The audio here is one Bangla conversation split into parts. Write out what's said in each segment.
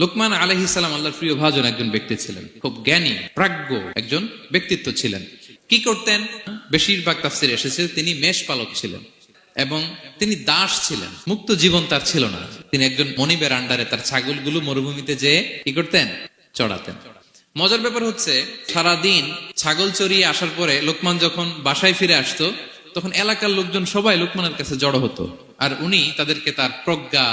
লোকমান আলহিসাল্লাম আল্লাহর প্রিয় ভাজন একজন ব্যক্তি ছিলেন। খুব জ্ঞানী, প্রাজ্ঞ একজন ব্যক্তিত্ব ছিলেন। কি করতেন? বেশিরভাগ তাফসির এসেছে তিনি মেষ পালক ছিলেন এবং তিনি দাস ছিলেন। মুক্ত জীবন তার ছিল না। তিনি একজন মনিবের আন্ডারে তার ছাগলগুলো মরুভূমিতে যেয়ে কি করতেন? চড়াতেন। মজার ব্যাপার হচ্ছে, সারাদিন ছাগল চড়িয়ে আসার পরে লোকমান যখন বাসায় ফিরে আসতো তখন এলাকার লোকজন সবাই লোকমানের কাছে জড়ো হতো। আর উনি তাদেরকে তার প্রজ্ঞা,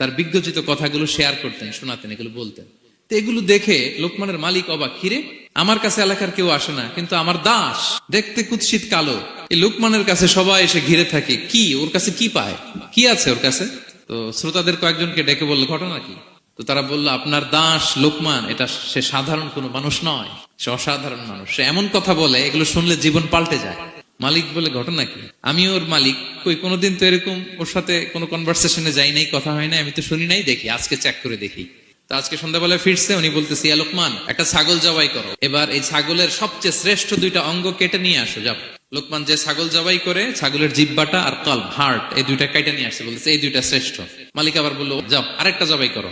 তার বিজ্ঞচিত কথাগুলো শেয়ার করতেন, শোনাতেন, এগুলো বলতেন। তো এগুলো দেখে লোকমানের মালিক অবাক খিরে আমার কাছে এলাকার কেউ আসে না, কিন্তু আমার দাস, দেখতে কুৎসিত কালো। এই লোকমানের কাছে সবাই এসে ঘিরে থাকে, কি, ওর কাছে কি পায়? কি আছে ওর কাছে? তো শ্রোতাদের কয়েকজনকে ডেকে বলল, ঘটনা কি? তো তারা বলল, আপনার দাস লোকমান, এটা সে সাধারণ কোনো মানুষ নয়, সে অসাধারণ মানুষ। সে এমন কথা বলে, এগুলো শুনলে জীবন পাল্টে যায়। মালিক বলে ঘটনা কি? আমি ওর মালিক। কই, কোনোদিন তো এরকম ওর সাথে কোনো কনভারসেশনে যাই নাই, কথা হয় না আমি তো শুনি নাই, দেখি, আজকে চেক করে দেখি। তো আজকে সন্ধ্যাবেলায় ফিরছে, উনি বলতেছি লোকমান, একটা ছাগল জবাই করো। এবার এই ছাগলের সবচেয়ে শ্রেষ্ঠ দুইটা অঙ্গ কেটে নিয়ে আসো, যাও। লোকমান যে ছাগল জবাই করে, ছাগলের জিব্বাটা আর কল হার্ট এই দুইটা কেটে নিয়ে আসছে, বলতেছে, এই দুইটা শ্রেষ্ঠ। মালিক আবার বলল, যাও, আরেকটা জবাই করো।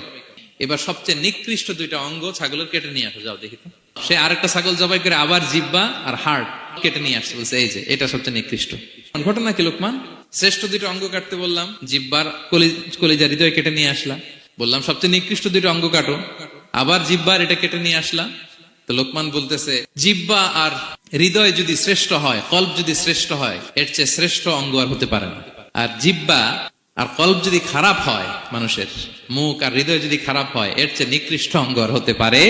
এবার সবচেয়ে নিকৃষ্ট দুইটা অঙ্গ ছাগলের কেটে নিয়ে আসো, যাও, দেখি তো। সে আরেকটা ছাগল জবাই করে, আবার জিব্বা আর হার্ট কেটে নিয়ে আসছে, বলছে, এই যে, এটা সবচেয়ে নিকৃষ্ট। ঘটনা কি, লোকমান? শ্রেষ্ঠ দুইটা অঙ্গ কাটতে বললাম, জিব্বার কলিজা হৃদয় কেটে নিয়ে আসলাম। বললাম, সবচেয়ে নিকৃষ্ট দুইটা অঙ্গ কাটো। আবার জিব্বার এটা কেটে নিয়ে আসলাম। তো লোকমান বলতেছে, জিব্বা আর হৃদয় যদি শ্রেষ্ঠ হয়, কল্প যদি শ্রেষ্ঠ হয়, এর চেয়ে শ্রেষ্ঠ অঙ্গ আর হতে পারে না। আর জিব্বা আর কল্প যদি খারাপ হয় মানুষের, মুখ আর হৃদয় যদি খারাপ হয়, এর চেয়ে নিকৃষ্ট অঙ্গ আর হতে পারে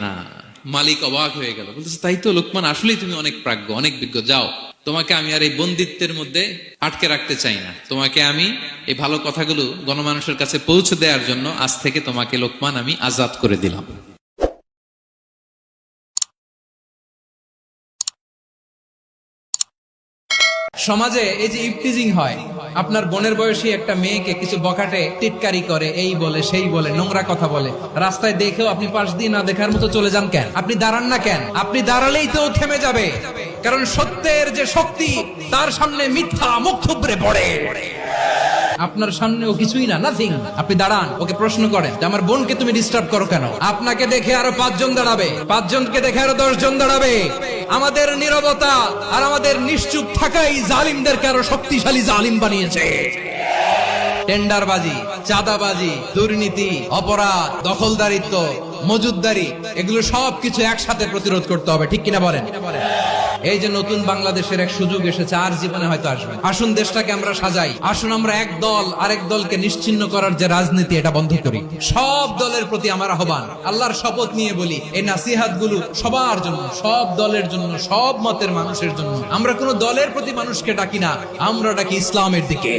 না। মালিক অবাক হয়ে গেল। বলতেছে, তাই তো লোকমান, আসলেই তুমি অনেক প্রাজ্ঞ, অনেক বিজ্ঞ, যাও। তোমাকে আমি আর এই বন্দিত্বের মধ্যে আটকে রাখতে চাই না। তোমাকে আমি এই ভালো কথাগুলো গণমানুষের কাছে পৌঁছে দেওয়ার জন্য আজ থেকে তোমাকে লোকমান আমি আজাদ করে দিলাম। সমাজে এই যে ইফটিজিং হয় আপনার বোনের বয়সী একটা মেয়েকে কিছু বকাটে টিটকারি করে, এই বলে, সেই বলে, নোংরা কথা বলে। রাস্তায় দেখেও আপনি পাশ দিয়ে না দেখার মতো চলে যান কেন? আপনি দাঁড়ান না কেন? আপনি দাঁড়ালেই তো থেমে যাবে। কারণ সত্যের যে শক্তি, তার সামনে মিথ্যা মুখ থুবড়ে পড়ে। আপনার সামনে ও কিছুই না নাথিং আপনি দাঁড়ান, ওকে প্রশ্ন করেন যে, আমার বোনকে তুমি ডিস্টার্ব করো কেন? আপনাকে দেখে আরও পাঁচজন দাঁড়াবে। পাঁচজনকে দেখে আরও দশজন দাঁড়াবে। আমাদের নিরবতা আর আমাদের নিশ্চুপ থাকাই জালিমদেরকে আরও শক্তিশালী জালিম বানিয়েছে। টেন্ডারবাজি, চাঁদাবাজি, দুর্নীতি, অপরাধ, দখলদারিত্ব, মজুদদারি, এগুলো সবকিছু একসাথে প্রতিরোধ করতে হবে, ঠিক কিনা বলেন? এই যে নতুন বাংলাদেশের এক সুযোগ এসেছে, আর জীবনে হয়তো আসবে আসুন দেশটাকে আমরা সাজাই। আসুন আমরা এক দল, আরেক দলকে নিশ্চিন্ন করার যে রাজনীতি, এটা বন্ধ করি। সব দলের প্রতি আমার আহ্বান, আল্লাহর শপথ নিয়ে বলি, এই নাসিহাতগুলো সবার জন্য, সব দলের জন্য, সব মতের মানুষের জন্য। আমরা কোনো দলের প্রতি মানুষকে ডাকি না, আমরা ডাকি ইসলামের দিকে।